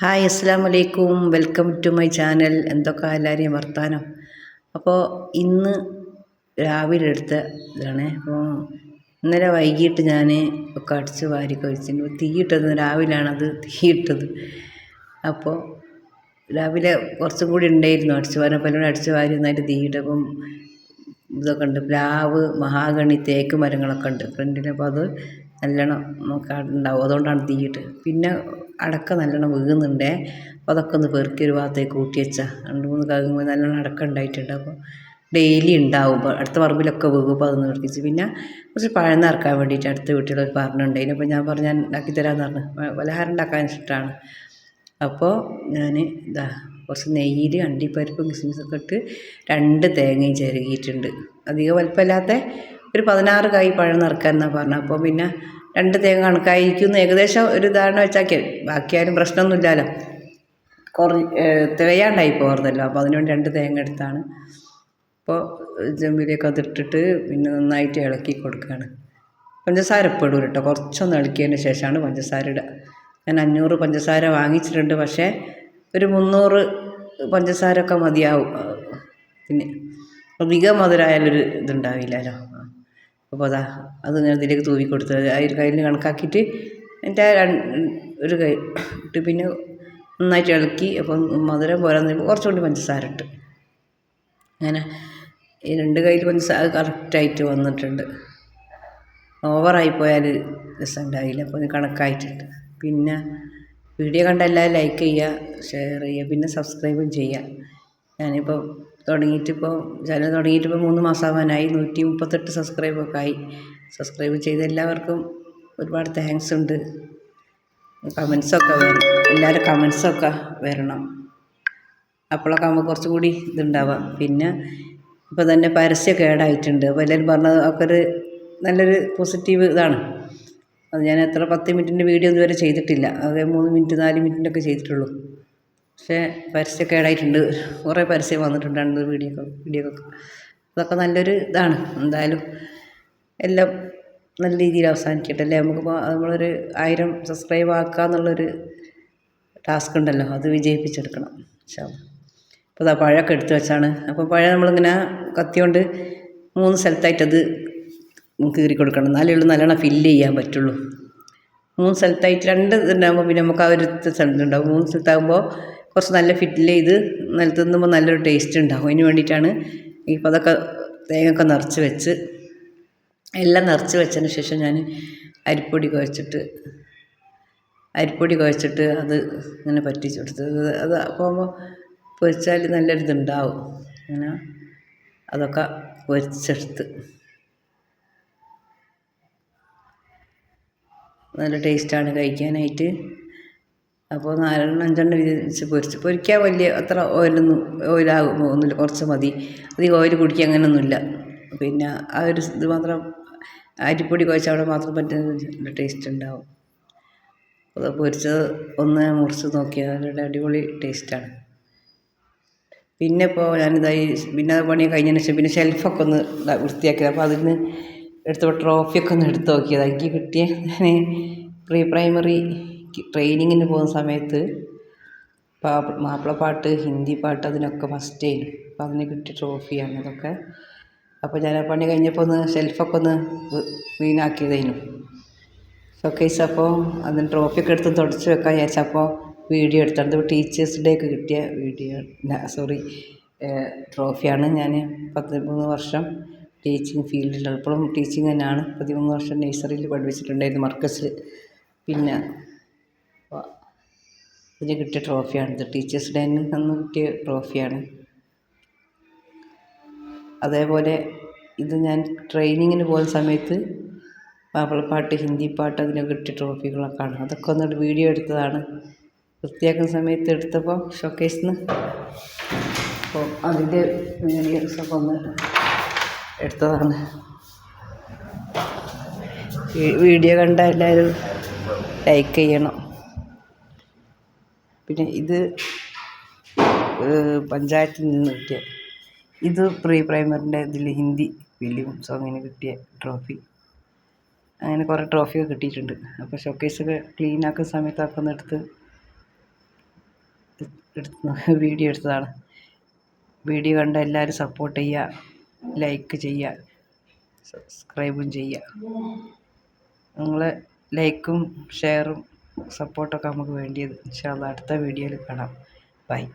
Hi അസ്സാം വലൈക്കും welcome to my channel. എന്തൊക്കെ എല്ലാവരെയും വർത്താനം? അപ്പോൾ ഇന്ന് രാവിലെ എടുത്ത ഇതാണ്. അപ്പോൾ ഇന്നലെ വൈകിട്ട് ഞാൻ ഒക്കെ അടിച്ച് വാരി കഴിച്ചിട്ടുണ്ട്. തീയിട്ടത് രാവിലെയാണ് അത് തീയിട്ടത് അപ്പോൾ രാവിലെ കുറച്ചും കൂടി ഉണ്ടായിരുന്നു അടിച്ച് വാരി. എല്ലാം അടിച്ച് വാരി നന്നായിട്ട് തീയിട്ടപ്പം ഇതൊക്കെ ഉണ്ട്. പ്ലാവ് മഹാഗണി തേക്ക് മരങ്ങളൊക്കെ ഉണ്ട് ഫ്രണ്ടിൽ അപ്പോൾ അത് നല്ലോണം ഉണ്ടാവും. അതുകൊണ്ടാണ് തീയിട്ട്. പിന്നെ അടക്ക നല്ലോണം വീഴുന്നുണ്ടേ അപ്പോൾ അതൊക്കെ ഒന്ന് പെറുക്കി ഒരു ഭാഗത്തേക്ക് കൂട്ടി വെച്ചാൽ രണ്ട് മൂന്ന് കവുങ്ങ് നല്ലോണം അടക്ക ഉണ്ടായിട്ടുണ്ട്. അപ്പോൾ ഡെയിലി ഉണ്ടാവും. അടുത്ത പറമ്പിലൊക്കെ വീകും അപ്പോൾ അതൊന്ന് പെറുക്കിച്ച് പിന്നെ കുറച്ച് പഴം നിറക്കാൻ വേണ്ടിയിട്ട് അടുത്ത വീട്ടിലൊരു പറഞ്ഞിട്ടുണ്ടായിരുന്നു അപ്പോൾ ഞാൻ പറഞ്ഞു ഞാൻ ഉണ്ടാക്കി തരാമെന്ന് പറഞ്ഞു. പലഹാരം ഉണ്ടാക്കാൻ ഇഷ്ടമാണ്. അപ്പോൾ ഞാൻ ഇതാ കുറച്ച് നെയ്യിൽ അണ്ടിപ്പരിപ്പ് കിസ്മിസൊക്കെ ഇട്ട് രണ്ട് തേങ്ങയും ചിരകിയിട്ടുണ്ട് അധികം വലിപ്പമില്ലാത്ത ഒരു പതിനാറ് കായ് പഴം നിറക്കാൻ എന്നാണ് പറഞ്ഞത് അപ്പോൾ പിന്നെ രണ്ട് തേങ്ങ കണക്കായിരിക്കും ഏകദേശം ഒരു ധാരണ വെച്ചാക്കിയാൽ ബാക്കിയാലും പ്രശ്നമൊന്നുമില്ലല്ലോ കുറ തികയാണ്ടായി പോകരുതല്ലോ. അപ്പോൾ അതിനുവേണ്ടി രണ്ട് തേങ്ങ എടുത്താണ്. അപ്പോൾ ജമ്പിലേക്ക് അതിട്ടിട്ട് പിന്നെ നന്നായിട്ട് ഇളക്കി കൊടുക്കുകയാണ് പഞ്ചസാര ഇപ്പം ഇടൂല കേട്ടോ കുറച്ചൊന്ന് ഇളക്കിയതിന് ശേഷമാണ് പഞ്ചസാര ഇടുക. ഞാൻ അഞ്ഞൂറ് പഞ്ചസാര വാങ്ങിച്ചിട്ടുണ്ട്. പക്ഷേ ഒരു മുന്നൂറ് പഞ്ചസാര ഒക്കെ മതിയാവും. പിന്നെ അധികം മധുരമായാലൊരു ഇതുണ്ടാവില്ലല്ലോ. അപ്പോൾ അതാ അത് ഞാൻ ഇതിലേക്ക് തൂവി കൊടുത്തത് ആ ഒരു കയ്യിൽ കണക്കാക്കിയിട്ട് എന്റെ ഒരു കൈ ഇട്ട് പിന്നെ നന്നായിട്ട് ഇളക്കി അപ്പം മധുരം പോരാന്ന് കുറച്ചുകൂടി പഞ്ചസാര ഇട്ട്. അങ്ങനെ ഈ രണ്ട് കയ്യിൽ പഞ്ചസാര കറക്റ്റായിട്ട് വന്നിട്ടുണ്ട്. ഓവറായി പോയാൽ രസം ഉണ്ടാവില്ല അപ്പോൾ കണക്കായിട്ടുണ്ട് പിന്നെ വീഡിയോ കണ്ട എല്ലാവരും ലൈക്ക് ചെയ്യുക ഷെയർ ചെയ്യുക പിന്നെ സബ്സ്ക്രൈബും ചെയ്യുക. ഞാനിപ്പോൾ തുടങ്ങിയിട്ടിപ്പോൾ ചാനൽ തുടങ്ങിയിട്ടിപ്പോൾ മൂന്ന് മാസമാവാനായി നൂറ്റി മുപ്പത്തെട്ട് സബ്സ്ക്രൈബൊക്കെ ആയി സബ്സ്ക്രൈബ് ചെയ്ത എല്ലാവർക്കും ഒരുപാട് താങ്ക്സ് ഉണ്ട്. കമൻസൊക്കെ വരണം. എല്ലാവരും കമൻസൊക്കെ വരണം. അപ്പോഴൊക്കെ ആകുമ്പോൾ കുറച്ചും കൂടി ഇതുണ്ടാവാം. പിന്നെ ഇപ്പോൾ തന്നെ പരസ്യം കേടായിട്ടുണ്ട് അപ്പോൾ എല്ലാവരും പറഞ്ഞത് ഒക്കെ ഒരു നല്ലൊരു പോസിറ്റീവ് ഇതാണ്. അത് ഞാൻ എത്ര പത്ത് മിനിറ്റിന്റെ വീഡിയോ ഇതുവരെ ചെയ്തിട്ടില്ല. അത് മൂന്ന് മിനിറ്റ് നാല് മിനിറ്റിന്റെ ഒക്കെ ചെയ്തിട്ടുള്ളൂ. പക്ഷേ പരസ്യമൊക്കെ ഏടായിട്ടുണ്ട് കുറേ പരസ്യം വന്നിട്ടുണ്ട് രണ്ട് വീഡിയോ വീഡിയോക്കൊക്കെ അതൊക്കെ നല്ലൊരു ഇതാണ്. എന്തായാലും എല്ലാം നല്ല രീതിയിൽ അവസാനിക്കട്ടെ അല്ലേ? നമുക്ക് നമ്മളൊരു ആയിരം സബ്സ്ക്രൈബ് ആക്കുക എന്നുള്ളൊരു ടാസ്ക് ഉണ്ടല്ലോ. അത് വിജയിപ്പിച്ചെടുക്കണം. പക്ഷേ അപ്പോൾ അതാ പഴമൊക്കെ എടുത്തു വെച്ചാണ്. അപ്പോൾ പഴം നമ്മളിങ്ങനെ കത്തി കൊണ്ട് മൂന്ന് സ്ഥലത്തായിട്ടത് കീറി കൊടുക്കണം. എന്നാലേ ഉള്ളൂ നല്ലോണം ഫില്ല് ചെയ്യാൻ പറ്റുള്ളൂ. മൂന്ന് സ്ഥലത്തായിട്ട് രണ്ട് ഇതുണ്ടാകുമ്പോൾ പിന്നെ നമുക്ക് ആ ഒരു സ്ഥലത്തുണ്ടാവും മൂന്ന് സ്ഥലത്താകുമ്പോൾ കുറച്ച് നല്ല ഫിറ്റിൽ ചെയ്ത് നല്ല തിന്നുമ്പോൾ നല്ലൊരു ടേസ്റ്റ് ഉണ്ടാകും. അതിന് വേണ്ടിയിട്ടാണ് ഇപ്പോൾ അതൊക്കെ തേങ്ങയൊക്കെ നിറച്ച് വെച്ച് എല്ലാം നിറച്ച് വെച്ചതിന് ശേഷം ഞാൻ അരിപ്പൊടി കുഴച്ചിട്ട് അരിപ്പൊടി കുഴച്ചിട്ട് അത് ഇങ്ങനെ പറ്റിച്ച് കൊടുത്ത്. അത് പോകുമ്പോൾ പൊരിച്ചാൽ നല്ലൊരിതുണ്ടാവും അങ്ങനെ അതൊക്കെ പൊരിച്ചെടുത്ത് നല്ല ടേസ്റ്റാണ് കഴിക്കാനായിട്ട്. അപ്പോൾ നാലെണ്ണം അഞ്ചെണ്ണം വിരിച്ച് പൊരിച്ച്. പൊരിക്കാൻ വലിയ അത്ര ഓയിലൊന്നും ഓയിലാകും ഒന്നുമില്ല. കുറച്ച് മതി. അധികം ഓയിൽ കുടിക്കുക അങ്ങനെയൊന്നുമില്ല. പിന്നെ ആ ഒരു ഇത് മാത്രം അരിപ്പൊടി കുഴച്ച അവിടെ മാത്രം പറ്റുന്ന ടേസ്റ്റ് ഉണ്ടാവും. അത് പൊരിച്ചത് ഒന്ന് മുറിച്ച് നോക്കിയാൽ നല്ല അടിപൊളി ടേസ്റ്റാണ് പിന്നെ ഇപ്പോൾ ഞാനിതായി പിന്നെ പണി കഴിഞ്ഞതിന് ശേഷം പിന്നെ ഷെൽഫൊക്കെ ഒന്ന് വൃത്തിയാക്കിയത്. അപ്പോൾ അതിന് എടുത്തപ്പോൾ ട്രോഫിയൊക്കെ ഒന്ന് എടുത്ത് നോക്കിയത്. എനിക്ക് കിട്ടിയ പ്രീ പ്രൈമറി ട്രെയിനിങ്ങിന് പോകുന്ന സമയത്ത് മാപ്പിളപ്പാട്ട് ഹിന്ദി പാട്ട് അതിനൊക്കെ ഫസ്റ്റ് ആയിരുന്നു. അപ്പം അതിന് കിട്ടിയ ട്രോഫിയാണ് അതൊക്കെ. അപ്പോൾ ഞാൻ ആ പണി കഴിഞ്ഞപ്പോൾ ഒന്ന് ഷെൽഫൊക്കെ ഒന്ന് ക്ലീനാക്കിയതായിരുന്നു ഷോക്കേസ് അപ്പോൾ അതിന് ട്രോഫിയൊക്കെ എടുത്ത് തുടച്ച് വെക്കാൻ വിചാരിച്ചപ്പോൾ വീഡിയോ എടുത്തത്. ടീച്ചേഴ്സ് ഡേക്ക് കിട്ടിയ വീഡിയോ സോറി ട്രോഫിയാണ് ഞാൻ പതിമൂന്ന് വർഷം ടീച്ചിങ് ഫീൽഡിൽ ഇപ്പോഴും ടീച്ചിങ് തന്നെയാണ്. പതിമൂന്ന് വർഷം നഴ്സറിയിൽ പഠിപ്പിച്ചിട്ടുണ്ടായിരുന്നു മർക്കസിൽ പിന്നെ ഇതിന് കിട്ടിയ ട്രോഫിയാണിത് ടീച്ചേഴ്സ് ഡേന് അന്ന് കിട്ടിയ ട്രോഫിയാണ്. അതേപോലെ ഇത് ഞാൻ ട്രെയിനിങ്ങിന് പോകുന്ന സമയത്ത് മാപ്പിളപ്പാട്ട് ഹിന്ദി പാട്ട് അതിന് കിട്ടിയ ട്രോഫികളൊക്കെ ആണ് അതൊക്കെ ഒന്ന് വീഡിയോ എടുത്തതാണ്. വൃത്തിയാക്കുന്ന സമയത്ത് എടുത്തപ്പോൾ ഷോക്കേസിൽ നിന്ന് അപ്പോൾ അതിന്റെ വീഡിയോസൊക്കെ ഒന്ന് എടുത്തതാണ്. വീഡിയോ കണ്ട എല്ലാവരും ലൈക്ക് ചെയ്യണം. പിന്നെ ഇത് പഞ്ചായത്തിൽ നിന്ന് കിട്ടിയ ഇത് പ്രീ പ്രൈമറിന്റെ ഇതിൽ ഹിന്ദി ഫിലിം സോങ്ങിന് കിട്ടിയ ട്രോഫി. അങ്ങനെ കുറേ ട്രോഫിയൊക്കെ കിട്ടിയിട്ടുണ്ട്. അപ്പോൾ ഷോക്കേസൊക്കെ ക്ലീൻ ആക്കുന്ന സമയത്ത് ഒക്കെ ഒന്ന് എടുത്ത് എടുത്ത് വീഡിയോ എടുത്തതാണ്. വീഡിയോ കണ്ട എല്ലാവരും സപ്പോർട്ട് ചെയ്യുക ലൈക്ക് ചെയ്യുക സബ്സ്ക്രൈബും ചെയ്യുക. നിങ്ങളെ ലൈക്കും ഷെയറും സപ്പോർട്ടൊക്കെ നമുക്ക് വേണ്ടിയത്. ഇൻഷാ അള്ളാ അടുത്ത വീഡിയോയിൽ കാണാം. ബൈ.